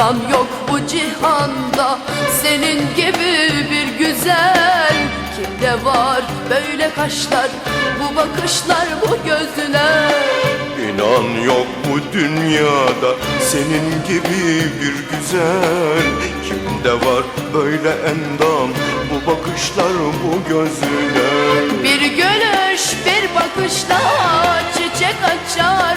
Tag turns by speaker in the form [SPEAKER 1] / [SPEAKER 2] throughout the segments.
[SPEAKER 1] İnan yok bu cihanda. Senin gibi bir güzel Kimde var? Böyle kaşlar, bu bakışlar, bu gözler
[SPEAKER 2] İnan yok bu dünyada. Senin gibi bir güzel Kimde var? Böyle endam bu bakışlar bu gözler
[SPEAKER 1] Bir gülüş, bir bakışla çiçek açar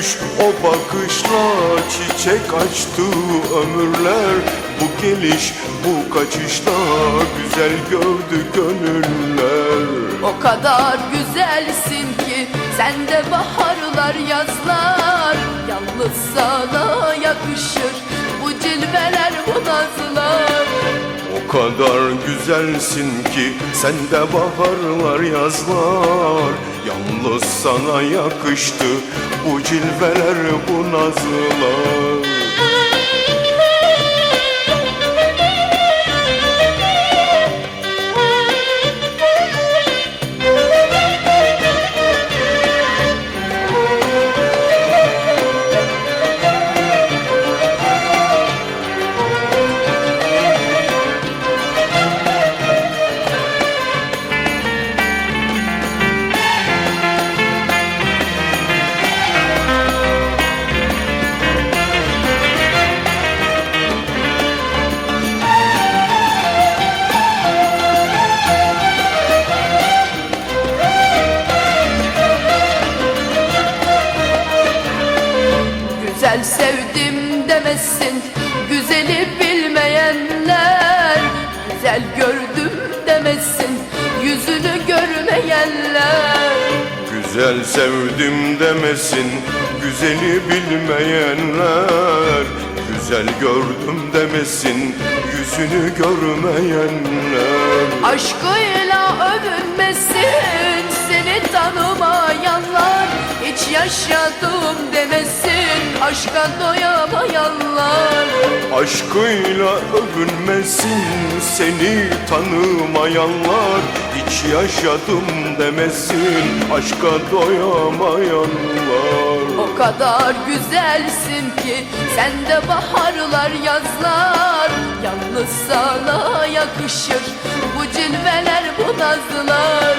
[SPEAKER 2] gülüş o bakışla çiçek açtı ömürler. Bu geliş bu kaçışla güzel gördü gönüller.
[SPEAKER 1] O kadar güzelsin ki sende baharlar yazlar
[SPEAKER 2] kadar güzelsin ki sende baharlar yazlar. Yalnız sana yakıştı bu cilveler bu nazlar
[SPEAKER 1] sevdim demesin. Güzeli bilmeyenler Güzel gördüm demesin. Yüzünü görmeyenler.
[SPEAKER 2] Güzel sevdim demesin güzeli bilmeyenler. Güzel gördüm demesin yüzünü görmeyenler.
[SPEAKER 1] Aşkıyla övünmesin seni tanımayanlar. Hiç yaşadım demesin aşka doyamayanlar.
[SPEAKER 2] Aşkıyla övünmesin seni tanımayanlar. Hiç yaşadım demesin aşka doyamayanlar.
[SPEAKER 1] O kadar güzelsin ki sende baharlar yazlar. Yalnız sana yakışır bu cilveler bu nazlar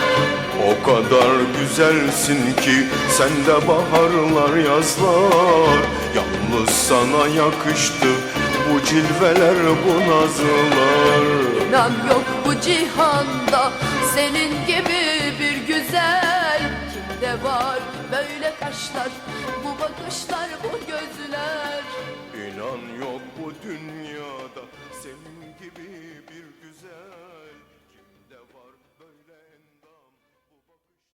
[SPEAKER 2] O kadar güzelsin ki sende baharlar yazlar. Yalnız sana yakıştı bu cilveler bu nazlar.
[SPEAKER 1] İnan yok bu cihanda senin gibi bir güzel. Kimde var böyle kaşlar, bu bakışlar, bu gözler?
[SPEAKER 2] İnan yok bu dünyada